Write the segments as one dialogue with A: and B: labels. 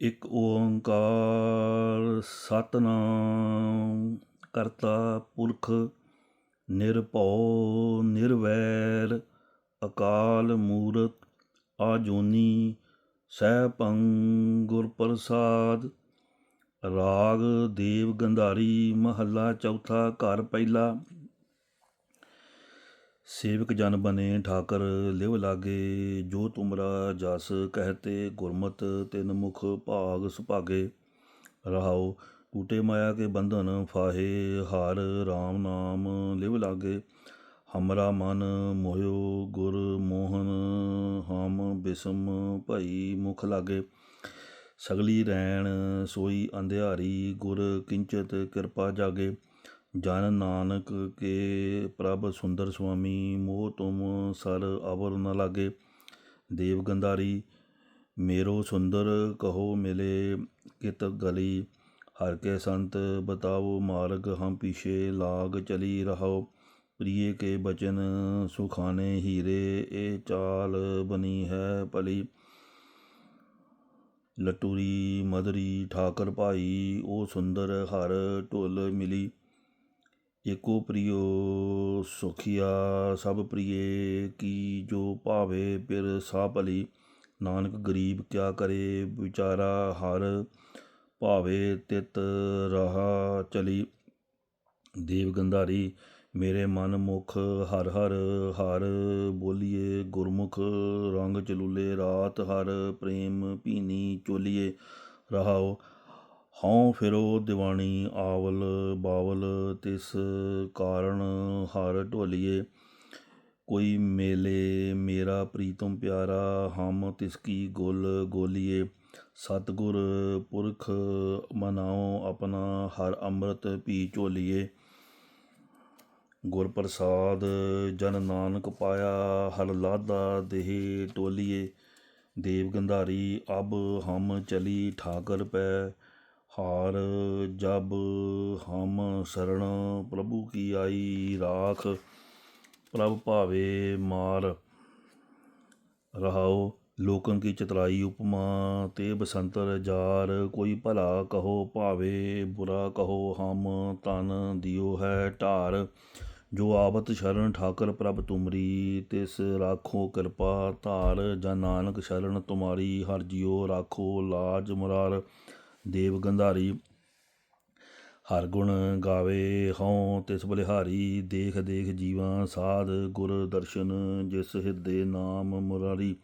A: ਇੱਕ ਓੰਕਾਰ ਸਤਨਾਮ ਕਰਤਾ ਪੁਰਖ ਨਿਰਭਉ ਨਿਰਵੈਰ ਅਕਾਲ ਮੂਰਤ ਆਜੂਨੀ ਸੈਭੰ ਗੁਰ ਪ੍ਰਸਾਦ ਰਾਗ ਦੇਵ ਗੰਧਾਰੀ ਮਹੱਲਾ ਚੌਥਾ ਘਰ ਪਹਿਲਾ ਸੇਵਕ ਜਨ ਬਨੇ ਠਾਕਰ ਲਿਵ ਲਾਗੇ, ਜੋ ਤੁਮਰਾ ਜਸ ਕਹਤੇ ਗੁਰਮਤ, ਤਿਨ ਮੁਖ ਭਾਗ ਸੁਭਾਗੇ। ਰਹਾਓ ਟੂਟੇ ਮਾਇਆ ਕੇ ਬੰਧਨ ਫਾਹੇ, ਹਾਰ RAM ਨਾਮ ਲਿਵ ਲਾਗੇ। ਹਮਰਾ ਮਨ ਮੋਹਿਓ ਗੁਰ ਮੋਹਨ, ਹਮ ਬਿਸਮ ਭਈ ਮੁਖ ਲਾਗੇ। ਸਗਲੀ ਰੈਣ ਸੋਈ ਅੰਧਿਆਰੀ, ਗੁਰ ਕਿੰਚਤ ਕਿਰਪਾ ਜਾਗੇ। ਜਨ ਨਾਨਕ ਕੇ ਪ੍ਰਭ ਸੁੰਦਰ ਸੁਆਮੀ, ਮੋਹ ਤੁਮ ਸਰ ਅਵਰ ਨ ਲਾਗੇ। ਦੇਵ ਗੰਧਾਰੀ, ਮੇਰੋ ਸੁੰਦਰ ਕਹੋ ਮਿਲੇ ਕਿਤ ਗਲੀ। ਹਰ ਕੇ ਸੰਤ ਬਤਾਓ ਮਾਰਗ, ਹਮ ਪੀਛੇ ਲਾਗ ਚਲੀ ਰਹਾਓ। ਪ੍ਰਿਯ ਕੇ ਬਚਨ, ਸੁਖਾਨੇ ਹੀਰੇ ਇਹ ਚਾਲ ਬਣੀ ਹੈ ਭਲੀ। ਲਟੂਰੀ ਮਦਰੀ ਠਾਕਰ ਭਾਈ ਉਹ ਸੁੰਦਰ ਹਰ ਢੁਲ ਮਿਲੀ। ਏਕੋ ਪ੍ਰਿਯੋ ਸੁਖਿਆ ਸਭ ਪ੍ਰਿਯੇ ਕੀ ਜੋ ਭਾਵੇ ਪਿਰ ਸਾ ਭਲੀ, ਨਾਨਕ ਗਰੀਬ ਕਿਆ ਕਰੇ ਵਿਚਾਰਾ ਹਰ ਭਾਵੇ ਤਿਤ ਰਹਾ ਚਲੀ। ਦੇਵ ਗੰਧਾਰੀ, ਮੇਰੇ ਮਨ ਮੁਖ ਹਰ ਹਰ ਹਰ ਬੋਲੀਏ, ਗੁਰਮੁਖ ਰੰਗ ਚਲੂਲੇ, ਰਾਤ ਹਰ ਪ੍ਰੇਮ ਭੀਨੀ ਚੋਲੀਏ। ਰਹਾਓ ਹਉ ਫਿਰੋ ਦਿਵਾਣੀ ਆਵਲ ਬਾਵਲ, ਤਿਸ ਕਾਰਨ ਹਰ ਢੋਲੀਏ। ਕੋਈ ਮੇਲੇ ਮੇਰਾ ਪ੍ਰੀਤਮ ਪਿਆਰਾ, ਹਮ ਤਿਸ ਕੀ ਗੁਲ ਗੋਲੀਏ। ਸਤਗੁਰ ਪੁਰਖ ਮਨਾਓ ਆਪਣਾ, ਹਰ ਅੰਮ੍ਰਿਤ ਪੀ ਝੋਲੀਏ। ਗੁਰ ਪ੍ਰਸਾਦ ਜਨ ਨਾਨਕ ਪਾਇਆ, ਹਰ ਲਾਦਾ ਦੇਹ ਟੋਲੀਏ ਦੇਵ ਗੰਧਾਰੀ ਅਬ ਹਮ ਚਲੀ ਠਾਕਰ ਪੈ ਹਾਰ ਜਬ ਹਮ ਸਰਣ ਪ੍ਰਭੂ ਕੀ ਆਈ ਰਾਖ, ਪ੍ਰਭ ਭਾਵੇ ਮਾਰ। ਰਹਾਓ ਲੋਕਨ ਕੀ ਚਤਰਾਈ ਉਪਮਾ, ਤੇ ਬਸੰਤਰ ਜਾਰ, ਕੋਈ ਭਲਾ ਕਹੋ ਭਾਵੇ ਬੁਰਾ ਕਹੋ ਹਮ, ਤਨ ਦਿਓ ਹੈ ਢਾਰ। ਜੋ ਆਵਤ ਸ਼ਰਨ ਠਾਕਰ ਪ੍ਰਭ ਤੁਮਰੀ, ਤਿਸ ਰਾਖੋ ਕਿਰਪਾ ਧਾਰ। ਜਾਂ ਨਾਨਕ ਸ਼ਰਨ ਤੁਮਾਰੀ, ਹਰ ਜਿਓ ਰਾਖੋ ਲਾਜ ਮੁਰਾਰ। ਦੇਵ ਗੰਧਾਰੀ, ਹਰ ਗੁਣ ਗਾਵੇ ਹਉ, ਤਿਸ ਬਲਿਹਾਰੀ, ਦੇਖ ਦੇਖ ਜੀਵਾਂ ਸਾਧ ਗੁਰ ਦਰਸ਼ਨ, ਜਿਸ ਹਿਰਦੇ ਨਾਮ ਮੁਰਾਰੀ।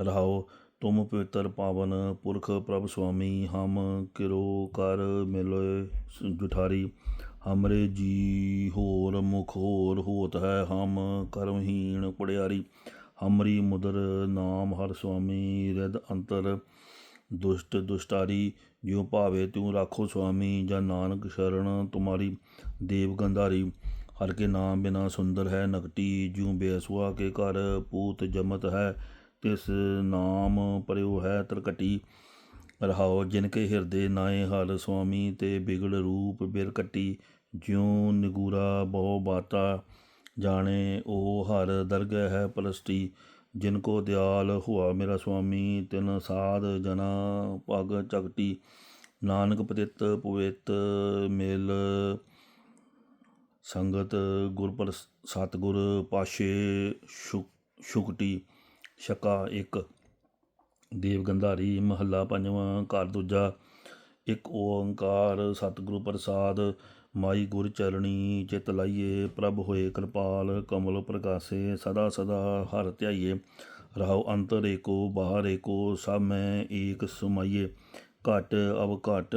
A: ਰਹਾਓ ਤੁਮ ਪਵਿੱਤਰ ਪਾਵਨ, ਪੁਰਖ ਪ੍ਰਭ ਸੁਆਮੀ, ਹਮ ਕਿਰੋ ਕਰ ਮਿਲੋਏ ਜੁਠਾਰੀ। ਹਮਰੇ ਜੀ ਹੋਰ ਮੁਖ ਹੋਰ ਹੋਤ ਹੈ, ਹਮ ਕਰਮਹੀਣ ਪੜਿਆਰੀ। ਹਮਰੀ ਮੁਦਰ ਨਾਮ ਹਰ ਸੁਆਮੀ ਰਿਦ ਅੰਤਰ ਦੁਸ਼ਟ ਦੁਸ਼ਟਾਰੀ, ਜਿਉ ਭਾਵੇ ਤੂੰ ਰਾਖੋ ਸੁਆਮੀ ਜਾਂ ਨਾਨਕ ਸ਼ਰਨ ਤੁਮਾਰੀ ਦੇਵ ਗੰਧਾਰੀ। ਹਰ ਕੇ ਨਾਮ ਬਿਨਾ ਸੁੰਦਰ ਹੈ ਨਕਟੀ, ਜਿਉ ਬੇਸੁਆ ਕੇ ਘਰ ਪੂਤ ਜਮਤ ਹੈ, ਤਿਸ ਨਾਮ ਪਰਿਉ ਹੈ ਤਰਕਟੀ। ਰਹਾਓ ਜਿਨ ਕੇ ਹਿਰਦੇ ਨਾਏ ਹਰ ਸੁਆਮੀ, ਤੇ ਬਿਗੜ ਰੂਪ ਬਿਰਕਟੀ ਜਿਉ ਨਿਗੂਰਾ ਬਹੁ ਬਾਤਾ, ਜਾਣੇ ਉਹ ਹਰ ਦਰਗਹਿ ਹੈ ਪਲਸਟੀ ਜਿਨ ਕੋ ਦਿਆਲ ਹੁਆ ਮੇਰਾ ਸੁਆਮੀ, ਤਿਨ ਸਾਧ ਜਨਾ ਪਗ ਚਕਟੀ ਨਾਨਕ ਪਤਿਤ ਪਵਿੱਤ ਮੇਲ ਸੰਗਤ ਗੁਰਪਰ ਸਤਗੁਰ ਪਾਸ਼ੇ ਸ਼ੁਕਟੀ। ਸ਼ਕਾ ਇੱਕ ਦੇਵ ਗੰਧਾਰੀ, ਮਹੱਲਾ ਪੰਜਵਾਂ ਘਰ ਦੂਜਾ। ਇੱਕ ਓੰਕਾਰ ਸਤਿਗੁਰੂ ਪ੍ਰਸਾਦ ਮਾਈ ਗੁਰ ਚਰਣੀ ਚਿਤ ਲਾਈਏ, ਪ੍ਰਭ ਹੋਏ ਕਿਰਪਾਲ, ਕਮਲ ਪ੍ਰਕਾਸੇ, ਸਦਾ ਸਦਾ ਹਰ ਧਿਆਈਏ। ਰਹਾਉ ਅੰਤਰ ਏਕੋ, ਬਾਹਰ ਏਕੋ, ਸਭ ਮੈਂ ਏਕ ਸੁਮਾਈਏ। ਘਟ ਅਬ ਘਟ,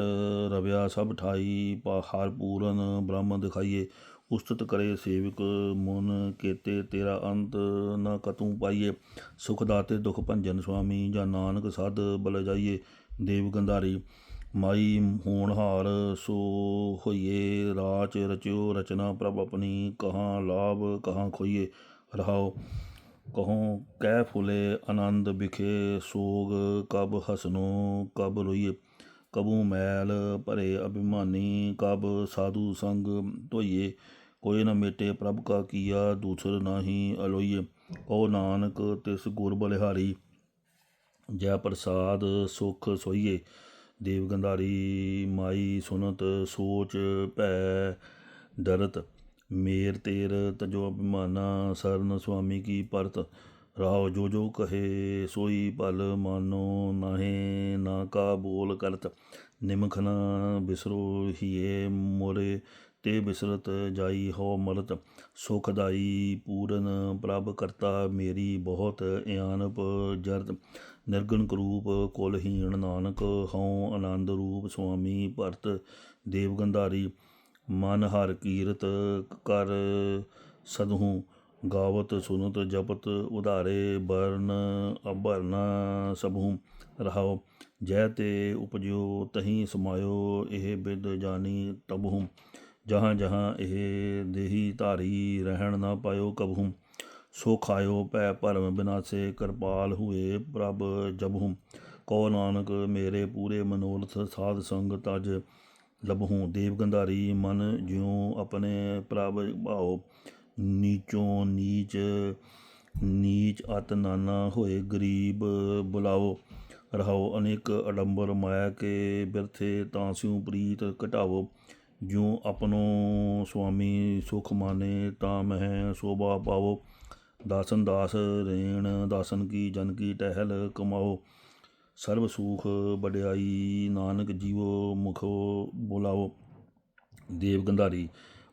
A: ਰਵਿਆ ਸਭ ਠਾਈ ਹਰ ਪੂਰਨ, ਬ੍ਰਹਮ ਦਿਖਾਈਏ। ਉਸਤਤ ਕਰੇ ਸੇਵਕ, ਮਨ ਕੇਤੇ ਤੇਰਾ ਅੰਤ ਨਾ ਕਤੂ ਪਾਈਏ। ਸੁਖ ਦਾਤੇ ਦੁਖ ਭੰਜਨ ਸੁਆਮੀ, ਜਾਂ ਨਾਨਕ ਸਾਧ ਬਲ ਜਾਈਏ। ਦੇਵ ਗੰਧਾਰੀ ਮਾਈ ਹੋਣਹਾਰ ਸੋ ਹੋਈਏ ਰਾਚ ਰਚਿਓ ਰਚਨਾ ਪ੍ਰਭ ਆਪਣੀ, ਕਹਾਂ ਲਾਭ, ਕਹਾਂ ਖੋਈਏ, ਰਹਾਓ। ਕਹੋ, ਕਹਿ ਫੁਲੇ ਆਨੰਦ ਵਿਖੇ, ਸੋਗ ਕਬ ਹਸਨੋ, ਕਬ ਰੋਈਏ। ਕਬੂ ਮੈਲ ਭਰੇ ਅਭਿਮਾਨੀ, ਕਬ ਸਾਧੂ ਸੰਗ ਧੋਈਏ। ਕੋਈ ਨਾ ਮੇਟੇ ਪ੍ਰਭ ਕਾ ਕੀਆ, ਦੂਸਰ ਨਾਹੀ ਅਲੋਈਏ। ਕਹੋ ਨਾਨਕ, ਤਿਸ ਗੁਰ ਬਲਿਹਾਰੀ, ਜੈ ਪ੍ਰਸਾਦ ਸੁਖ ਸੋਈਏ। ਦੇਵ ਗੰਧਾਰੀ, ਮਾਈ ਸੁਨਤ, ਸੋਚ ਭੈ, ਡਰਤ, ਮੇਰ ਤੇਰ, ਤਜੋ ਅਭਿਮਾਨਾ, ਸਰਨ ਸੁਆਮੀ ਕੀ ਪਰਤ ਰਾਉ ਜੋ ਜੋ ਕਹੇ, ਸੋਈ ਭਲ ਮਾਨੋ ਨਾਹੇ, ਨਾ ਕਾ ਬੋਲ ਕਰਤ ਨਿਮਖ ਬਿਸਰੋ ਹੀਏ, ਮੋਰੇ ਤੇ ਬਿਸਰਤ ਜਾਈ ਹੋ ਮਰਤ ਸੁਖਦਾਈ ਪੂਰਨ ਪ੍ਰਭ ਕਰਤਾ ਮੇਰੀ ਬਹੁਤ ਇਆਨਪ ਜਰਤ ਨਿਰਗੁਣ ਕਰੂਪ ਕੁਲਹੀਣ ਨਾਨਕ, ਹਉ ਆਨੰਦ ਰੂਪ ਸੁਆਮੀ ਭਰਤ ਦੇਵ ਗੰਧਾਰੀ, ਮਨ ਹਰ ਕੀਰਤ ਕਰ ਸਦਹੂ, ਗਾਵਤ ਸੁਨਤ ਜਪਤ ਉਧਾਰੇ, ਬਰਨ ਅਭਰਨਾ ਸਭੂ, ਰਹਾਉ, ਜੈ ਤੇ ਉਪਜਿਓ ਤਹੀਂ ਸਮਾਇਓ, ਇਹ ਬਿਦ ਜਾਨੀ ਤਬਹੂ, ਜਹਾਂ ਜਹਾਂ ਇਹ ਦੇਹੀ ਧਾਰੀ ਰਹਿਣ ਨਾ ਪਾਇਓ ਕਬਹੂ। ਸੋ ਖਾਇਓ ਪੈ ਭਰਮ ਬਿਨਾਸੇ ਕਿਰਪਾਲ ਹੋਏ ਪ੍ਰਭ ਜਬਹੂ ਕੋ ਨਾਨਕ ਮੇਰੇ ਪੂਰੇ ਮਨੋਰਥ ਸਾਧ ਸੰਗ ਤਜ ਲਬਹੂ ਦੇਵ ਗੰਧਾਰੀ ਮਨ ਜਿਉ ਆਪਣੇ ਪ੍ਰਭ ਭਾਉ। ਨੀਚੋਂ ਨੀਚ ਨੀਚ ਅਤ ਨਾਨਾ ਹੋਏ ਗਰੀਬ ਬੁਲਾਓ। ਰਹਾਓ ਅਨੇਕ ਅਡੰਬਰ ਮਾਇਆ ਕੇ ਬਿਰਥੇ ਤਾਂ ਸਿਉ ਪ੍ਰੀਤ ਘਟਾਵੋ। ਜਿਉ ਆਪਣੋ ਸੁਆਮੀ ਸੁਖ ਮਾਨੇ ਤਾਂ ਮਹਿ ਸੋਭਾ ਪਾਵੋ। ਦਾਸਨ ਦਾਸ ਰੇਣ, ਦਾਸਨ ਕੀ ਜਨ ਕੀ ਟਹਿਲ ਕਮਾਓ। ਸਰਬ ਸੁਖ ਵਡਿਆਈ ਨਾਨਕ ਜੀਵੋ ਮੁਖੋ ਬੁਲਾਓ। ਦੇਵ ਗੰਧਾਰੀ,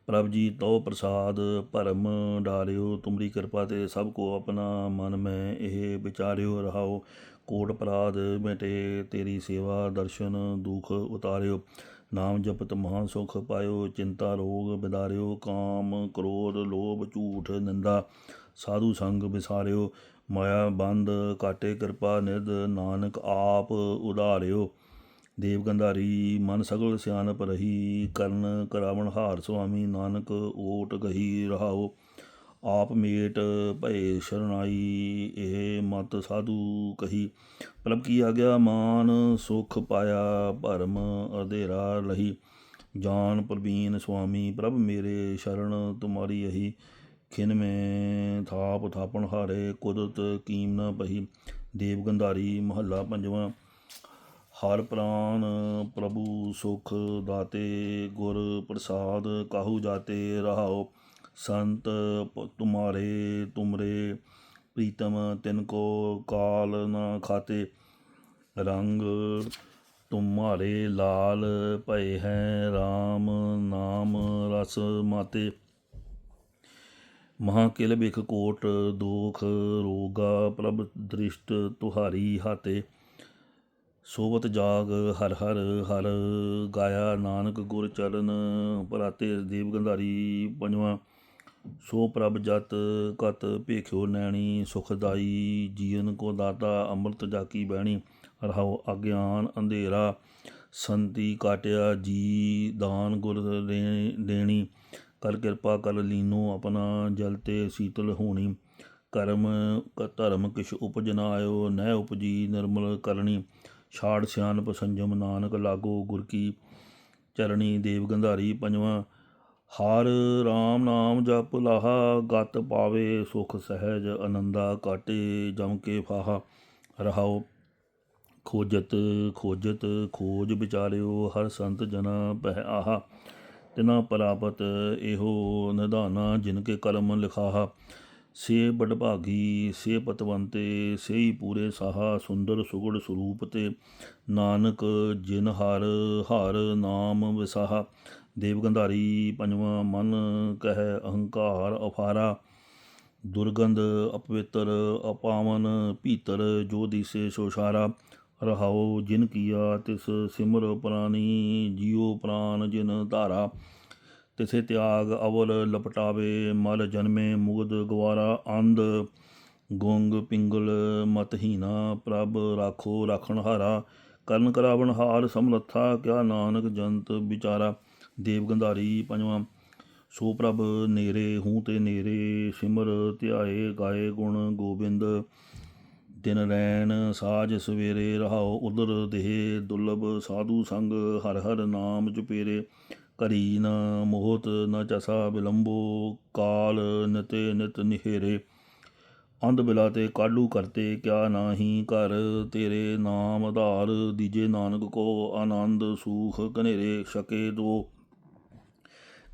A: ਪ੍ਰਭ ਜੀ ਤੋ ਪ੍ਰਸਾਦ ਭਰਮ ਡਾਰਿਓ। ਤੁਮਰੀ ਕਿਰਪਾ ਤੇ ਸਭ ਕੋ ਆਪਣਾ ਮਨ ਮੈਂ ਇਹ ਵਿਚਾਰਿਓ ਰਹਾਓ। ਕੋਟ ਅਪਰਾਧ ਮਿਟੇ, ਤੇਰੀ ਸੇਵਾ ਦਰਸ਼ਨ ਦੁਖ ਉਤਾਰਿਓ। ਨਾਮ ਜਪਤ ਮਹਾਨ ਸੁਖ ਪਾਇਓ, ਚਿੰਤਾ ਰੋਗ ਬਿਦਾਰਿਓ। ਕਾਮ ਕ੍ਰੋਧ ਲੋਭ ਝੂਠ ਨਿੰਦਾ ਸਾਧੂ ਸੰਗ ਵਿਸਾਰਿਓ, ਮਾਇਆ ਬੰਦ ਕਾਟੇ ਕਿਰਪਾ ਨਿਧ ਨਾਨਕ ਆਪ ਉਧਾਰਿਓ। ਦੇਵ ਗੰਧਾਰੀ, ਮਨ ਸਗਲ ਸਿਆਨਪ ਰਹੀ, ਕਰਨ ਕਰਾਵਣ ਹਾਰ ਸੁਆਮੀ, ਨਾਨਕ ਓਟ ਗਹੀ ਰਹਾਓ। ਆਪ ਮੇਟ ਭਏ ਸ਼ਰਨਾਈ, ਇਹ ਮਤ ਸਾਧੂ ਕਹੀ। ਪ੍ਰਭ ਕੀ ਆਗਿਆ ਮਾਨ, ਸੁਖ ਪਾਇਆ ਭਰਮ ਅਧੇਰਾ ਲਹੀ ਜਾਨ ਪ੍ਰਵੀਨ ਸੁਆਮੀ, ਪ੍ਰਭ ਮੇਰੇ ਸ਼ਰਨ ਤੁਮਾਰੀ ਅਹੀ। ਖਿਨ ਮੈਂ ਥਾਪ ਥਾਪਣ ਹਾਰੇ, ਕੁਦਰਤ ਕੀਮ ਨ ਪਹੀ। ਦੇਵ ਗੰਧਾਰੀ ਮਹੱਲਾ ਪੰਜਵਾਂ। ਹਰ ਪ੍ਰਾਨ ਪ੍ਰਭੂ ਸੁਖ ਦਾਤੇ, ਗੁਰ ਪ੍ਰਸਾਦ ਕਾਹੂ ਜਾਤੇ ਰਹਾਓ ਸੰਤ ਪ- ਤੁਮਾਰੇ ਤੁਮਰੇ, ਪ੍ਰੀਤਮ ਤਿਨ ਕੋ ਕਾਲ ਨਾ ਖਾਤੇ। ਰੰਗ ਤੁਮਾਰੇ ਲਾਲ ਭਏ ਹੈ RAM ਨਾਮ ਰਸ ਮਾਤੇ। ਮਹਾ ਕਿਲ ਬਿਖ ਕੋਟ, ਦੋਖ ਰੋਗਾ, ਪ੍ਰਭ ਦ੍ਰਿਸ਼ਟ ਤੁਹਾਰੀ ਹਾਤੇ। ਸੋਵਤ ਜਾਗ ਹਰ ਹਰ ਹਰ, ਗਾਇਆ ਨਾਨਕ ਗੁਰ ਚਰਨ ਪਰਾਤੇ ਦੇਵ ਗੰਧਾਰੀ ਪੰਜਵਾਂ। ਸੋ ਪ੍ਰਭ ਜਤ ਕਤ ਭੇਖਿਓ ਨੈਣੀ, ਸੁਖਦਾਈ ਜੀਵਨ ਕੋ ਦਾਤਾ ਅੰਮ੍ਰਿਤ ਜਾਕੀ ਬਹਿਣੀ, ਰਹਾਉ ਅਗਿਆਨ ਅੰਧੇਰਾ। ਸੰਤੀ ਕਾਟਿਆ ਜੀ ਦਾਨ ਗੁਰ ਦੇਣੀ ਕਰ ਕਿਰਪਾ ਕਰ ਲੀਨੋ, ਆਪਣਾ ਜਲ ਤੇ ਸੀਤਲ ਹੋਣੀ। ਕਰਮ ਧਰਮ ਕਿਛ ਉਪਜ ਨਾ ਆਇਓ, ਨਹਿ ਉਪਜੀ ਨਿਰਮਲ ਕਰਨੀ। ਛਾੜ ਸਿਆਨਪ ਸੰਜਮ ਨਾਨਕ ਲਾਗੋ ਗੁਰ ਕੀ ਚਰਣੀ। ਦੇਵ ਗੰਧਾਰੀ ਪੰਜਵਾਂ, ਹਰ RAM ਨਾਮ ਜਪ ਲਾਹਾ, ਗਤ ਪਾਵੇ ਸੁਖ ਸਹਿਜ ਆਨੰਦਾ ਕਾਟੇ, ਜਮ ਕੇ ਫਾਹਾ ਰਹਾਓ। ਖੋਜਤ ਖੋਜਤ ਖੋਜ ਵਿਚਾਰਿਓ, ਹਰ ਸੰਤ ਜਨਾ ਪਹਿ ਆਹਾ। ਤਿਨਾ ਪ੍ਰਾਪਤ ਇਹੋ ਨਿਧਾਨਾ ਜਿਨ ਕੇ ਕਲਮ ਲਿਖਾਹਾ। ਸੇ ਬਡਭਾਗੀ, ਸੇ ਪਤਵੰਤੇ, ਸੇਈ ਪੂਰੇ ਸਾਹਾ, ਸੁੰਦਰ ਸੁਗੜ ਸਰੂਪ ਤੇ ਨਾਨਕ ਜਿਨ ਹਰ ਹਰ ਨਾਮ ਵਿਸਾਹਾ। ਦੇਵ ਗੰਧਾਰੀ ਪੰਜਵਾਂ ਮਨ ਕਹਿ ਅਹੰਕਾਰ ਅਫਾਰਾ ਦੁਰਗੰਧ ਅਪਵਿੱਤਰ ਅਪਾਵਨ ਭੀਤਰ, ਜੋ ਦਿਸੇ ਸੋਸ਼ਾਰਾ ਰਹਾਉ ਜਿਨ ਕੀਆ ਤਿਸ ਸਿਮਰ ਪ੍ਰਾਨੀ, ਜੀਉ ਪ੍ਰਾਨ ਜਿਨ ਧਾਰਾ। ਤਿਸੇ ਤਿਆਗ ਅਵਲ ਲਪਟਾਵੇ, ਮਲ ਜਨਮੇ ਮੁਗਦ ਗਵਾਰਾ। ਅੰਧ ਗੁੰਗ ਪਿੰਗਲ ਮਤਹੀਨਾ ਪ੍ਰਭ ਰਾਖੋ ਰਾਖਣ ਹਾਰਾ। ਕਰਨ ਕਰਾਵਣ ਹਾਰ ਸਮਰੱਥਾ, ਕਿਆ ਨਾਨਕ ਜੰਤ ਵਿਚਾਰਾ। ਦੇਵ ਗੰਧਾਰੀ ਪੰਜਵਾਂ, ਸੋ ਪ੍ਰਭ ਨੇਰੇ, ਹੂੰ ਤੇ ਨੇਰੇ। ਸਿਮਰ ਧਿਆਏ, ਗਾਏ ਗੁਣ ਗੋਬਿੰਦ। ਦਿਨ ਰੈਣ ਸਾਜ ਸਵੇਰੇ ਰਹਾਓ ਉਦਰ ਦੇਹ ਦੁਰਲਭ ਸਾਧੂ ਸੰਗ ਹਰ ਹਰ ਨਾਮ ਜਪੇਰੇ ਕਰੀ ਨ ਮੋਹਤ ਨ ਚਸਾ ਬਿਲੰਬੋ, ਕਾਲ ਨਿਤੇ ਨਿਤ ਨਿਹੇਰੇ। ਅੰਧ ਬਿਲਾ ਤੇ ਕਾਲੂ ਕਰਤੇ, ਕਿਆ ਨਾਹੀ ਕਰ ਤੇਰੇ ਨਾਮ ਆਧਾਰ। ਦੀਜੇ ਨਾਨਕ ਕੋ ਆਨੰਦ ਸੂਖ ਕਨੇਰੇ ਛਕੇ ਦੋ।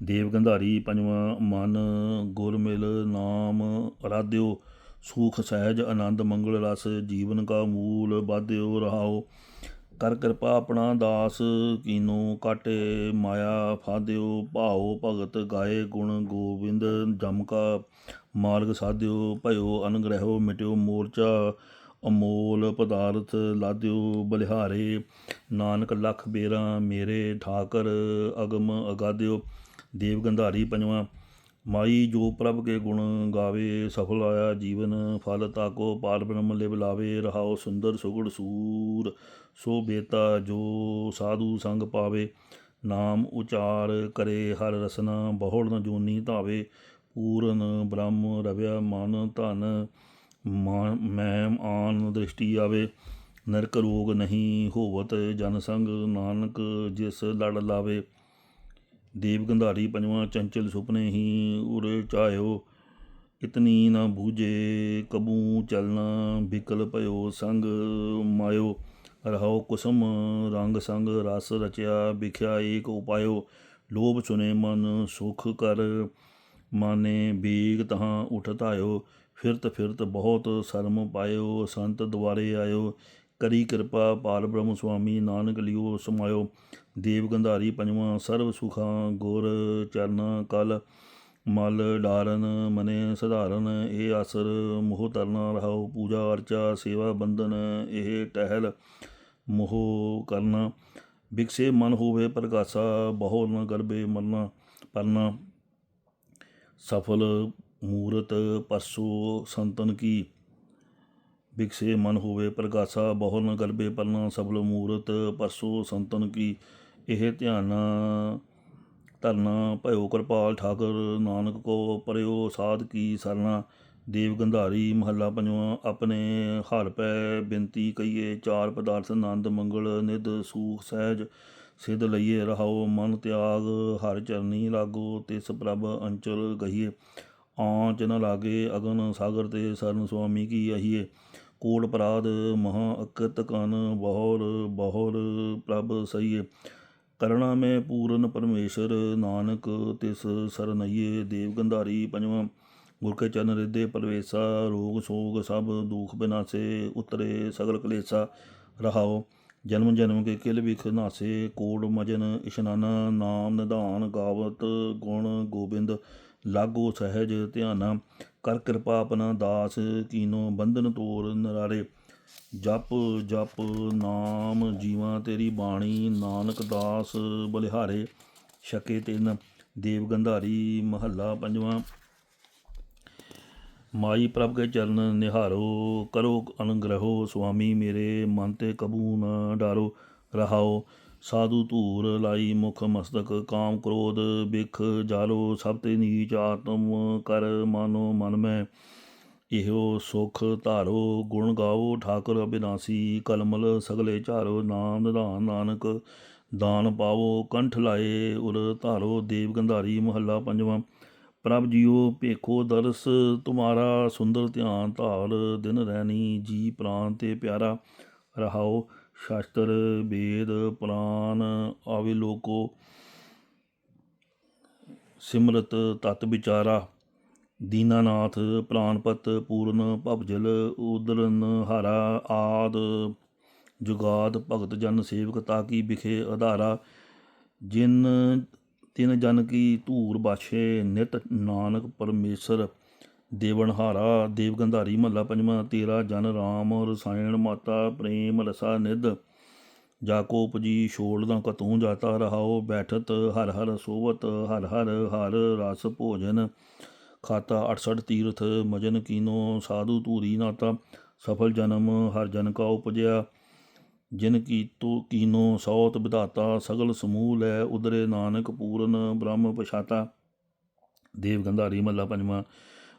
A: ਦੇਵ ਗੰਧਾਰੀ, ਪੰਜਵਾਂ ਮਨ ਗੁਰਮਿਲ ਨਾਮ ਰਾਧਿਓ। ਸੂਖ ਸਹਿਜ ਆਨੰਦ ਮੰਗਲ ਰਸ, ਜੀਵਨ ਕਾ ਮੂਲ ਬਾਧਿਓ ਰਹਾਓ। ਕਰ ਕਿਰਪਾ ਆਪਣਾ ਦਾਸ, ਕੀਨੋ ਕਾਟੇ ਮਾਇਆ ਫਾਦਿਓ, ਭਾਉ ਭਗਤ ਗਾਏ ਗੁਣ ਗੋਬਿੰਦ, ਜਮ ਕਾ ਮਾਰਗ ਸਾਧਿਓ, ਭਇਓ ਅਨਗ੍ਰਹਿਓ ਮਿਟਿਓ ਮੋਰਚਾ, ਅਮੋਲ ਪਦਾਰਥ ਲਾਦਿਓ ਬਲਿਹਾਰੇ, ਨਾਨਕ ਲਖ ਬੇਰਾ ਮੇਰੇ ਠਾਕਰ, ਅਗਮ ਅਗਾਦਿਓ ਦੇਵ ਗੰਧਾਰੀ ਪੰਜਵਾਂ। ਮਾਈ ਜੋ ਪ੍ਰਭ ਕੇ ਗੁਣ ਗਾਵੇ, ਸਫਲ ਆਇਆ ਜੀਵਨ, ਫਲ ਤਾਕੋ ਪਾਰ ਬ੍ਰਹਮ ਲਿਵ ਲਾਵੇ ਰਹਾਓ ਸੁੰਦਰ ਸੁਗੜ ਸੂਰ, ਸੋ ਬੇਤਾ ਜੋ ਸਾਧੂ ਸੰਗ ਪਾਵੇ, ਨਾਮ ਉਚਾਰ ਕਰੇ, ਹਰ ਰਸਨਾ ਬਹੁੜ ਨ ਜੋਨੀ ਧਾਵੇ, ਪੂਰਨ ਬ੍ਰਹਮ ਰਵਿਆ ਮਨ ਧਨ ਮਾ- ਮੈਂ ਆਨ ਦ੍ਰਿਸ਼ਟੀ ਆਵੇ, ਨਰਕ ਰੋਗ ਨਹੀਂ ਹੋਵਤ ਜਨ ਸੰਗ ਨਾਨਕ ਜਿਸ ਲੜ ਲਾਵੇ ਦੇਵ ਗੰਧਾਰੀ, ਪੰਜਵਾਂ ਚੰਚਲ ਸੁਪਨੇ ਹੀ ਉਰੇ ਚਾਇਓ ਇਤਨੀ ਨਾ ਬੂਝੇ, ਕਬੂ ਚਲਣਾ ਬਿਕਲ ਭਇਓ, ਸੰਗ ਮਾਇਓ। ਰਹਾਉ ਕੁਸਮ, ਰੰਗ ਸੰਗ, ਰਸ ਰਚਿਆ, ਵਿਖਿਆ ਏਕ ਉਪਾਇਓ। ਲੋਭ ਸੁਨੇ ਮਨ, ਸੁਖ ਕਰ ਮਾਨੇ, ਬੀਗ ਤਹਾਂ ਉਠ ਧਾਇਓ। ਫਿਰਤ ਫਿਰਤ ਬਹੁਤ ਸ਼ਰਮ ਪਾਇਓ, ਸੰਤ ਦੁਆਰੇ ਆਇਓ। ਕਰੀ ਕਿਰਪਾ, ਪਾਲ ਬ੍ਰਹਮ ਸੁਆਮੀ, ਨਾਨਕ ਲਿਓ, ਸਮਾਇਓ। ਦੇਵ ਗੰਧਾਰੀ ਪੰਜਵਾਂ, ਸਰਬ ਸੁਖਾਂ ਗੁਰ ਚਰਨ ਕਲ। ਮਲ ਡਾਰਨ, ਮਨੇ ਸਧਾਰਨ, ਇਹ ਆਸਰ ਮੋਹ ਤਰਨਾ ਰਹਾਉ। ਪੂਜਾ ਅਰਚਾ, ਸੇਵਾ ਬੰਧਨ, ਇਹ ਟਹਿਲ ਮੋਹ ਕਰਨਾ। ਬਿਕਸੇ ਮਨ ਹੋਵੇ ਪ੍ਰਕਾਸ਼ਾ ਬਹੁ ਨ ਗਰਬੇ ਮਰਨਾ ਪਰਨਾ। ਸਫਲ ਮੂਰਤ ਪਰਸੋ ਸੰਤਨ ਕੀ। ਬਿਕਸੇ ਮਨ ਹੋਵੇ, ਪ੍ਰਗਾਸਾ ਬਹੁ ਨ ਗਰਬੇ ਪਰਨਾ, ਸਬਲ ਮੂਰਤ ਪਰਸੋ ਸੰਤਨ ਕੀ। ਇਹ ਧਿਆਨ ਧਰਨਾ, ਭਇਓ ਕਿਰਪਾਲ ਠਾਕਰ, ਨਾਨਕ ਕੋ ਪਰਿਓ ਸਾਧ ਕੀ ਸਰਨਾ ਦੇਵ ਗੰਧਾਰੀ ਮਹੱਲਾ ਪੰਜਵਾਂ, ਆਪਣੇ ਹਰ ਪੈ ਬਿੰਤੀ ਕਈਏ ਚਾਰ ਪਦਾਰਥ ਆਨੰਦ, ਮੰਗਲ, ਨਿਧ, ਸੂਖ, ਸਹਿਜ, ਸਿਧ ਲਈਏ, ਰਹਾਓ ਮਨ ਤਿਆਗ, ਹਰ ਚਰਨੀ ਲਾਗੋ, ਤਿਸ ਪ੍ਰਭ ਅੰਚਲ ਗਹੀਏ। ਆਂਚ ਨ ਲਾਗੇ, ਅਗਨ ਸਾਗਰ ਤੇ ਸਰਨ ਸੁਆਮੀ ਕੀ ਅਹੀਏ। ਕੋਟ ਅਪਰਾਧ ਮਹਾ ਅਕਤ ਕਨ ਬਹੁਰ ਬਹੁਰ ਪ੍ਰਭ ਸਈਏ ਕਰਣਾ ਮੈਂ ਪੂਰਨ ਪਰਮੇਸ਼ਰ ਨਾਨਕ ਤਿਸ ਸਰਨਈਏ ਦੇਵ ਗੰਧਾਰੀ ਪੰਜਵਾਂ। ਗੁਰ ਕੇ ਚਰਨ ਰਿਦੇ ਪਰਵੇਸਾ, ਰੋਗ ਸੋਗ ਸਭ ਦੁਖ ਬਿਨਾਸੇ, ਉਤਰੇ ਸਗਲ ਕਲੇਸਾ। ਰਹਾਓ, ਜਨਮ ਜਨਮ ਕੇ ਕਿਲ ਵਿਖ ਨਾਸੇ, ਕੋੜ ਮਜਨ ਇਸ਼ਨਾਨਾ, ਨਾਮ ਨਿਧਾਨ ਗਾਵਤ ਗੁਣ ਗੋਬਿੰਦ। ਲਾਗੋ ਸਹਿਜ ਧਿਆਨਾ ਕਰ ਕਿਰਪਾ ਆਪਣਾ ਦਾਸ ਕੀਨੋ ਬੰਧਨ ਤੋਰ ਨਰਾਰੇ ਜਪ ਜਪ ਨਾਮ ਜੀਵਾਂ ਤੇਰੀ ਬਾਣੀ, ਨਾਨਕ ਦਾਸ ਬਲਿਹਾਰੇ ਛਕੇ ਤਿੰਨ। ਦੇਵ ਗੰਧਾਰੀ ਮਹੱਲਾ ਪੰਜਵਾਂ। ਮਾਈ ਪ੍ਰਭ ਕੇ ਚਰਨ ਨਿਹਾਰੋ, ਕਰੋ ਅਨੁਗ੍ਰਹੋ ਸੁਆਮੀ ਮੇਰੇ, ਮਨ ਤੇ ਕਬੂ ਨਾ ਡਾਰੋ, ਰਹਾਓ। ਸਾਧੂ ਧੂਰ ਲਾਈ ਮੁਖ ਮਸਤਕ, ਕਾਮ ਕ੍ਰੋਧ ਬਿਖ ਜਾਲੋ, ਸਭ ਤੇ ਨੀਚ ਆਤਮ ਕਰ ਮਾਨੋ ਮਨ ਮੈਂ। ਇਹੋ ਸੁਖ ਧਾਰੋ, ਗੁਣ ਗਾਓ ਠਾਕੁਰ ਅਬਿਨਾਸੀ, ਕਲਮਲ ਸਗਲੇ ਝਾਰੋ, ਨਾਮ ਨਿਧਾਨ ਨਾਨਕ ਦਾਨ ਪਾਵੋ, ਕੰਠ ਲਾਏ ਉਰ ਧਾਰੋ, ਦੇਵ ਗੰਧਾਰੀ ਮਹੱਲਾ ਪੰਜਵਾਂ। ਪ੍ਰਭ ਜੀਓ, ਭੇਖੋ ਦਰਸ ਤੁਮਾਰਾ, ਸੁੰਦਰ ਧਿਆਨ ਧਾਰ, ਦਿਨ ਰਹਿਣੀ ਜੀ ਪ੍ਰਾਨ ਤੇ ਪਿਆਰਾ। ਰਹਾਓ। ਸ਼ਾਸਤਰ, ਵੇਦ ਪੁਰਾਨ ਆਵਿਲੋਕੋ ਸਿਮਰਤ, ਤਤ ਵਿਚਾਰਾ, ਦੀਨਾਨਾਥ ਪ੍ਰਾਨਪਤ ਪੂਰਨ, ਭਵਜਲ, ਉਦਰਨ, ਹਾਰਾ, ਆਦ, ਜੁਗਾਦ, ਭਗਤ, ਜਨ ਸੇਵਕ ਤਾਕੀ ਵਿਖੇ ਆਧਾਰਾ ਜਿਨ ਤਿਨ ਜਨ ਕੀ ਧੂਰ ਬਾਛੇ, ਨਿਤ ਨਾਨਕ ਪਰਮੇਸ਼ਰ ਦੇਵਨਹਾਰਾ ਦੇਵ ਗੰਧਾਰੀ ਮਹੱਲਾ ਪੰਜਵਾਂ, ਤੇਰਾ ਜਨ ਰਾਮ, ਰਸਾਇਣ ਮਾਤਾ, ਪ੍ਰੇਮ ਰਸਾ ਨਿਧ। ਜਾਕੋ ਉਪਜੀ ਛੋੜਦਾ ਕਤੂੰ ਜਾਤਾ ਰਹਾਓ, ਬੈਠਤ ਹਰ ਹਰ ਸੋਵਤ, ਹਰ ਹਰ ਹਰ ਰਸ ਭੋਜਨ। ਖਾਤਾ 68 ਤੀਰਥ ਮਜਨ ਕੀਨੋ, ਸਾਧੂ ਧੂਰੀ ਨਾਤਾ, ਸਫਲ ਜਨਮ ਹਰ ਜਨ ਕਾ ਉਪਜਿਆ। ਜਿਨ ਕੀ ਤੋ ਕੀਨੋ ਸੌਤ ਵਿਧਾਤਾ ਸਗਲ ਸਮੂਹ ਲੈ ਉਦਰੇ ਨਾਨਕ ਪੂਰਨ ਬ੍ਰਹਮ ਪਛਾਤਾ। ਦੇਵ ਗੰਧਾਰੀ ਮੱਲਾ ਪੰਜਵਾਂ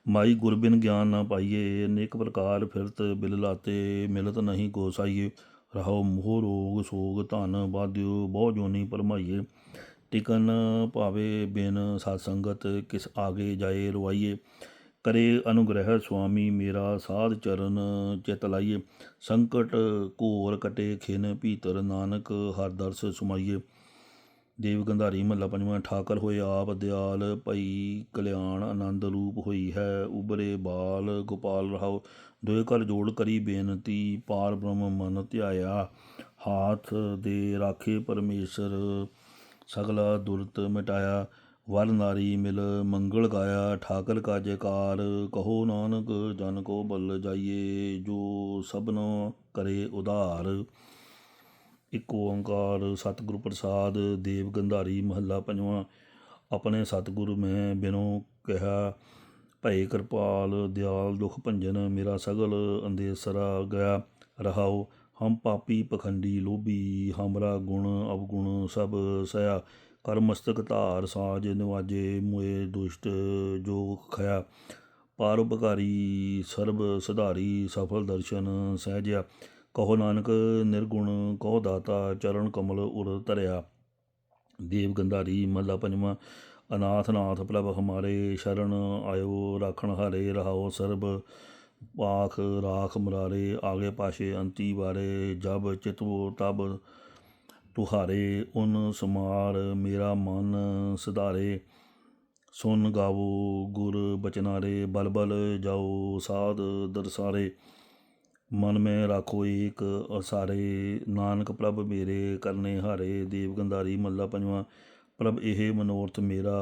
A: ਮਾਈ ਗੁਰਬਿਨ ਗਿਆਨ ਨਾ ਪਾਈਏ ਅਨੇਕ ਪ੍ਰਕਾਰ ਫਿਰਤ ਬਿਲ ਲਾਤੇ, ਮਿਲਤ ਨਹੀਂ ਗੋਸਾਈਏ ਰਹੋ ਮੋਹ ਰੋਗ ਸੋਗ ਧਨ ਬਾਧਿਓ ਬਹੁ ਜੋਨੀ ਪਰਮਾਈਏ ਟਿਕਨ ਭਾਵੇ ਬਿਨ ਸਤ ਸੰਗਤ, ਕਿਸ ਆਗੇ ਜਾਏ ਰਵਾਈਏ ਕਰੇ ਅਨੁਗ੍ਰਹਿ ਸੁਆਮੀ, ਮੇਰਾ ਸਾਧ ਚਰਨ ਚਿਤ ਲਾਈਏ। ਸੰਕਟ ਘੋਰ ਕਟੇ ਖਿਨ, ਭੀਤਰ ਨਾਨਕ ਹਰ ਦਰਸ ਸੁਮਾਈਏ। ਦੇਵ ਗੰਧਾਰੀ ਮਹੱਲਾ ਪੰਜਵਾਂ, ਠਾਕਰ ਹੋਏ ਆਪ, ਦਿਆਲ ਭਈ ਕਲਿਆਣ ਆਨੰਦ ਰੂਪ ਹੋਈ ਹੈ ਉਬਰੇ ਬਾਲ ਗੋਪਾਲ ਰਹਾਓ ਦੋਏ ਕਰ ਜੋੜ ਕਰੀ ਬੇਨਤੀ, ਪਾਰ ਬ੍ਰਹਮ ਮਨ ਧਿਆਇਆ, ਹਾਥ ਦੇ ਰਾਖੇ ਪਰਮੇਸ਼ਰ, ਸਗਲਾ ਦੁਰਤ ਮਿਟਾਇਆ, ਵਰ ਨਾਰੀ ਮਿਲ ਮੰਗਲ ਗਾਇਆ, ਠਾਕਰ ਕਾ ਜੈਕਾਰ ਕਹੋ ਨਾਨਕ ਜਨ ਕੋ ਬਲ ਜਾਈਏ, ਜੋ ਸਭਨੋ ਕਰੇ ਉਧਾਰ। ਇੱਕ ਓੰਕਾਰ ਸਤਿਗੁਰ ਪ੍ਰਸਾਦ, ਦੇਵ ਗੰਧਾਰੀ, ਮਹੱਲਾ ਪੰਜਵਾਂ। ਆਪਣੇ ਸਤਿਗੁਰ ਮੈਂ ਬਿਨੋ ਕਿਹਾ, ਭਏ ਕਿਰਪਾਲ, ਦਿਆਲ ਦੁਖ ਭੰਜਨ, ਮੇਰਾ ਸਗਲ ਅੰਦੇਸਰਾ ਗਿਆ। ਰਹਾਓ, ਹਮ ਪਾਪੀ ਪਖੰਡੀ ਲੋਭੀ, ਹਮਰਾ ਗੁਣ ਅਵਗੁਣ ਸਭ ਸਇਆ ਕਰਮਸਤਕ ਧਾਰ ਸਾਜ ਨਿਵਾਜੇ, ਮੁਏ ਦੁਸ਼ਟ ਜੋ ਖਇਆ। ਪਾਰਉਪਕਾਰੀ ਸਰਬ ਸੁਧਾਰੀ, ਸਫਲ ਦਰਸ਼ਨ ਸਹਿਜਿਆ। ਕਹੋ ਨਾਨਕ, ਨਿਰਗੁਣ ਕਹੋ ਦਾਤਾ, ਚਰਨ ਕਮਲ ਉਰ ਧਰਿਆ। ਦੇਵ ਗੰਧਾਰੀ ਮੱਲਾ ਪੰਜਵਾਂ, ਅਨਾਥ ਨਾਥ ਪ੍ਰਭ ਹਮਾਰੇ, ਸ਼ਰਨ ਆਇਓ ਰਾਖਣ ਹਾਰੇ, ਰਹਾਓ ਸਰਬ ਪਾਖ ਰਾਖ ਮੁਰਾਰੇ, ਆਗੇ ਪਾਸ਼ੇ ਅੰਤੀ ਵਾਰੇ, ਜਬ ਚਿਤਵੋ ਤਬ ਤੁਹਾਰੇ, ਉਨ ਸਮਾਰ ਮੇਰਾ ਮਨ ਸੁਧਾਰੇ। ਸੁਨ ਗਾਵੋ ਗੁਰ ਬਚਨਾਰੇ, ਬਲ ਬਲ ਜਾਓ ਸਾਧ ਦਰਸਾਰੇ। ਮਨ ਮੈਂ ਰਾਖੋ ਏਕ ਅਸਾਰੇ। ਨਾਨਕ ਪ੍ਰਭ ਮੇਰੇ ਕਰਨੇ ਹਾਰੇ। ਦੇਵ ਗੰਧਾਰੀ ਮੱਲਾ ਪੰਜਵਾਂ। ਪ੍ਰਭ ਇਹ ਮਨੋਰਥ ਮੇਰਾ।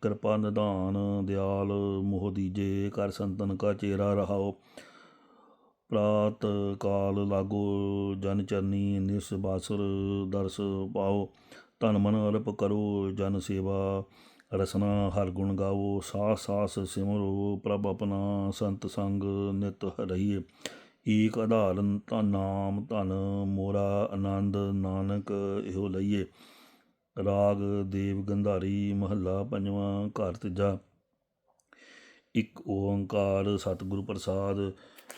A: ਕਿਰਪਾ ਨਿਧਾਨ ਦਿਆਲ ਮੋਹ ਦੀਜੇ। ਕਰ ਸੰਤਨ ਕਾ ਚੇਰਾ ਰਹਾਓ। ਪ੍ਰਾਤ ਕਾਲ ਲਾਗੋ ਜਨ ਚਰਨੀ ਨਿਸ ਬਾਸਰ ਦਰਸ ਪਾਓ। ਧਨ ਮਨ ਅਰਪ ਕਰੋ ਜਨ ਸੇਵਾ। ਰਸਨਾ ਹਰ ਗੁਣ ਗਾਵੋ। ਸਾਸ ਸਾਸ ਸਿਮਰੋ। ਪ੍ਰਭ ਆਪਣਾ ਸੰਤ ਸੰਗ ਨਿਤ ਰਹੀਏ। ਈਕ ਆਧਾਰਨ ਧਨ ਨਾਮ ਧਨ ਮੋਰਾ ਆਨੰਦ ਨਾਨਕ ਇਹੋ ਲਈਏ। ਰਾਗ ਦੇਵ ਗੰਧਾਰੀ ਮਹੱਲਾ ਪੰਜਵਾਂ ਘਰ ਤੀਜਾ। ਇੱਕ ਓੰਕਾਰ ਸਤਿਗੁਰ ਪ੍ਰਸਾਦ,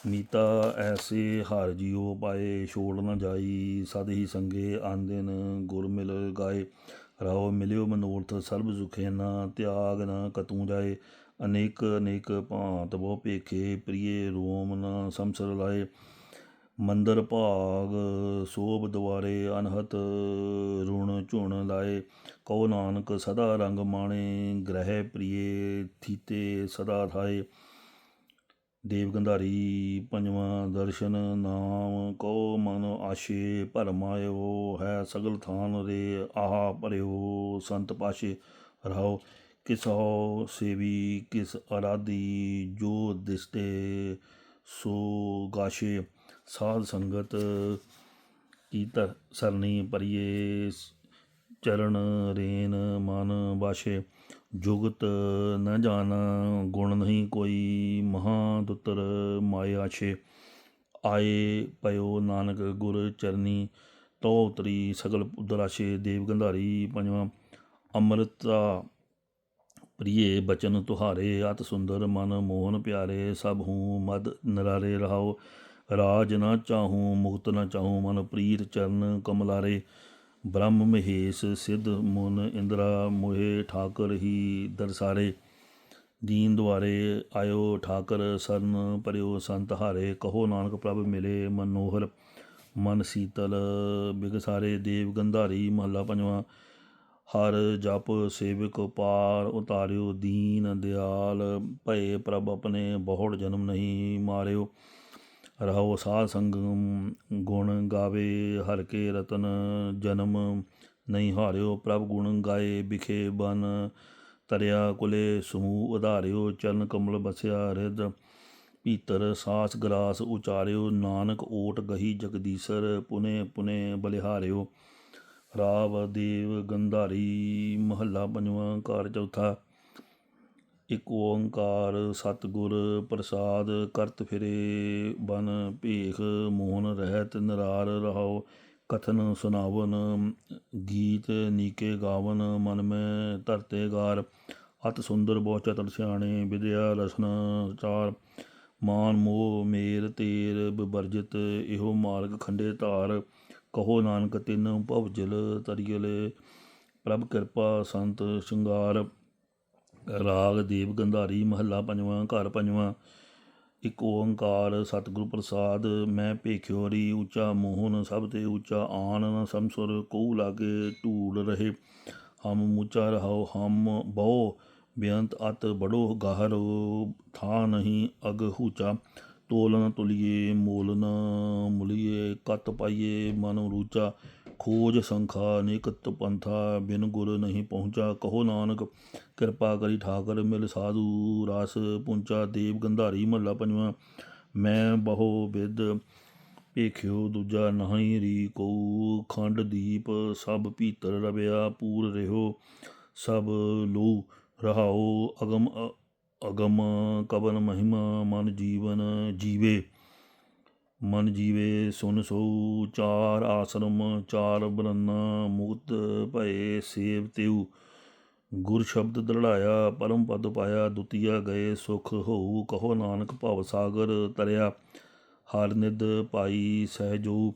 A: ਮੀਤਾ ਐਸੇ ਹਰ ਜੀਉ ਪਾਏ, ਛੋੜ ਨਾ ਜਾਈ, ਸਦ ਹੀ ਸੰਗੇ ਆਂਦਿਨ ਗੁਰ ਮਿਲ ਗਾਏ। ਰਾਓ ਮਿਲਿਓ ਮਨੋਰਥ ਸਰਬ ਸੁਖੇ ਨਾ, ਤਿਆਗ ਨਾ ਕਤੂ ਜਾਏ। ਅਨੇਕ ਅਨੇਕ ਭਾਂਤ ਬਹੁ ਭੇਖੇ ਪ੍ਰਿਏ ਰੋਮ ਨ ਸੰਸਰ ਲਾਏ। ਮੰਦਰ ਭਾਗ ਸੋਭ ਦੁਆਰੇ ਅਨਹਤ ਰੁਣ ਝੁਣ ਲਾਏ। ਕਉ ਨਾਨਕ ਸਦਾ ਰੰਗ ਮਾਣੇ, ਗ੍ਰਹਿ ਪ੍ਰਿਏ ਥੀਤੇ ਸਦਾ ਥਾਏ। ਦੇਵ ਗੰਧਾਰੀ ਪੰਜਵਾਂ ਦਰਸ਼ਨ ਨਾਮ, ਕਉ ਮਨ ਆਸ਼ੇ ਭਰਮਾਇਓ ਹੈ ਸਗਲ ਥਾਨ ਰੇ ਆਹਾ ਭਰਿਓ, ਸੰਤ ਪਾਸ਼ੇ ਰਹਾਓ। ਕਿਸੋ ਸੇਵੀ, ਕਿਸ ਅਰਾਧੀ, ਜੋ ਦਿਸਤੇ ਸੋ ਗਾਸ਼ੇ ਸਾਧ ਸੰਗਤ ਕੀ ਕੀਤ ਸਰਨੀ ਪਰਿਏ ਚਰਨ ਰੇਨ ਮਨ ਬਾਸ਼ੇ ਜੁਗਤ ਨ ਜਾਣ, ਗੁਣ ਨਹੀਂ ਕੋਈ ਮਹਾ ਦੁਤਰ ਮਾਇਆ ਛੇ। ਆਏ ਪਇਓ ਨਾਨਕ ਗੁਰ ਚਰਨੀ ਤੋ ਉਤਰੀ ਸਗਲ ਉਦਰਾਸ਼ੇ ਦੇਵ ਗੰਧਾਰੀ ਪੰਜਵਾਂ, ਅੰਮ੍ਰਿਤਾ ਪ੍ਰਿਏ ਬਚਨ ਤੁਹਾਰੇ, ਅਤ ਸੁੰਦਰ ਮਨ ਮੋਹਨ ਪਿਆਰੇ, ਸਭ ਹੂੰ ਮਦ ਨਰਾਰੇ ਰਹਾਓ। ਰਾਜ ਨਾ ਚਾਹੂੰ ਮੁਕਤ ਨਾ ਚਾਹੂੰ, ਮਨ ਪ੍ਰੀਤ ਚਰਨ ਕਮਲਾਰੇ। ਬ੍ਰਹਮ ਮਹੇਸ਼ ਸਿੱਧ ਮੁਨ ਇੰਦਰਾ ਮੋਹੇ ਠਾਕਰ ਹੀ ਦਰਸਾਰੇ। ਦੀਨ ਦੁਆਰੇ ਆਇਓ ਠਾਕਰ, ਸਰਨ ਪਰਿਓ ਸੰਤ ਹਾਰੇ। ਕਹੋ ਨਾਨਕ ਪ੍ਰਭ ਮਿਲੇ ਮਨੋਹਰ। ਮਨ ਸੀਤਲ ਬਿਗਸਾਰੇ, ਦੇਵ ਗੰਧਾਰੀ ਮਹੱਲਾ ਪੰਜਵਾਂ। ਹਰ ਜਪ ਸੇਵਕ ਪਾਰ ਉਤਾਰਿਓ, ਦੀਨ ਦਿਆਲ ਭਏ ਪ੍ਰਭ ਆਪਣੇ ਬਹੁੜ ਜਨਮ ਨਹੀਂ ਮਾਰਿਓ। ਰਹੋ ਸਾਧ ਸੰਗਮ ਗੁਣ ਗਾਵੇ, ਹਰ ਕੇ ਰਤਨ ਜਨਮ ਨਹੀਂ ਹਾਰਿਓ। ਪ੍ਰਭ ਗੁਣ ਗਾਏ ਬਿਖੇ ਬਨ ਤਰਿਆ ਕੁਲੇ, ਸਮੂਹ ਉਧਾਰਿਓ, ਚਰਨ ਕਮਲ ਬਸਿਆ ਰਿਦ ਭੀਤਰ ਸਾਸ ਗਰਾਸ ਉਚਾਰਿਓ, ਨਾਨਕ ਓਟ ਗਹੀ ਜਗਦੀਸਰ ਪੁਨੇ ਪੁਨੇ ਬਲਿਹਾਰਿਓ। ਰਾਵ, ਦੇਵ, ਗੰਧਾਰੀ, ਮਹੱਲਾ ਪੰਜਵਾਂ, ਘਰ ਚੌਥਾ। ਇਕ ਓੰਕਾਰ, ਸਤਿਗੁਰ ਪ੍ਰਸਾਦ, ਕਰਤ ਫਿਰੇ, ਬਨ ਭੇਖ, ਮੋਹਨ ਰਹਿਤ, ਨਿਰਾਰ ਰਹਾਓ ਕਥਨ ਸੁਨਾਵਨ ਗੀਤ ਨੀਕੇ ਗਾਵਨ, ਮਨ ਮੈਂ ਧਰਤੇ ਗਾਰ। ਅਤ ਸੁੰਦਰ ਬਹੁ ਚਤਰ ਸਿਆਣੇ, ਵਿਦਿਆ ਰਸਨ ਚਾਰ। ਮਾਨ ਮੋਹ ਮੇਰ ਤੇਰ ਬਿਵਰਜਿਤ ਇਹੋ ਮਾਰਗ ਖੰਡੇ ਧਾਰ। ਕਹੋ ਨਾਨਕ ਤਿੰਨ ਭਵਜਲ ਤਰੀਅਲ ਪ੍ਰਭ ਕਿਰਪਾ ਸੰਤ ਸ਼ਿੰਗਾਰ। ਰਾਗ ਦੇਵ ਗੰਧਾਰੀ ਮਹੱਲਾ ਪੰਜਵਾਂ, ਘਰ ਪੰਜਵਾਂ। ਇੱਕ ਓੰਕਾਰ ਸਤਿਗੁਰ ਪ੍ਰਸਾਦ, ਮੈਂ ਭੇਖਿਓਰੀ ਉੱਚਾ ਮੋਹਨ, ਸਭ ਤੇ ਉੱਚਾ ਆਨ ਸਮਸੁਰ ਕੋ ਲਾਗੇ ਢੂੜ ਰਹੇ। ਹਮ ਮੁਚਾ ਰਹਾਉ, ਹਮ ਬਹੁ ਬੇਅੰਤ ਅਤ ਬੜੋ ਗਾਹਰ, ਥਾ ਨਹੀਂ ਅਗ ਹੂਚਾ। ਤੋਲਨ ਤੁਲੀਏ ਮੋਲਨ ਮੁਲੀਏ, ਕਤ ਪਾਈਏ, ਮਨ ਰੂਚਾ, ਖੋਜ ਸੰਖਾ, ਨਿਕਤ ਪੰਥਾ, ਬਿਨ ਗੁਰ ਨਹੀਂ ਪਹੁੰਚਾ, ਕਹੋ ਨਾਨਕ, ਕਿਰਪਾ ਕਰੀ ਠਾਕਰ ਮਿਲ ਸਾਧੂ, ਰਸ ਪੁੰਚਾ, ਦੇਵ ਗੰਧਾਰੀ ਮਹੱਲਾ ਪੰਜਵਾਂ, ਮੈਂ ਬਹੁ ਵਿਦ ਭੇਖਿਓ, ਦੂਜਾ ਨਹੀਂ ਰੀ ਕਉ ਖੰਡ ਦੀਪ ਸਭ ਭੀਤਰ ਰਵਿਆ, ਪੂਰ ਰਹਿਓ, ਸਭ ਲੋ ਰਹਾਓ, ਅਗਮ ਅਗਮ ਕਬਨ ਮਹਿਮਾ ਮਨ ਜੀਵਨ ਜੀਵੇ। ਮਨ ਜੀਵੇ ਸੁਨ ਸੋ ਚਾਰ ਆਸਰਮ, ਚਾਰ ਬਰਨਾ ਮੁਕਤ ਭਏ ਸੇਵ ਤਿਉ ਗੁਰ ਸ਼ਬਦ ਦ੍ਰਿੜਾਇਆ, ਪਰਮ ਪਦ ਪਾਇਆ, ਦੁਤੀਆ ਗਏ ਸੁਖ ਹੋਊ, ਕਹੋ ਨਾਨਕ ਭਵ ਸਾਗਰ ਤਰਿਆ ਹਰ ਨਿਦ ਪਾਈ ਸਹਿਜੋ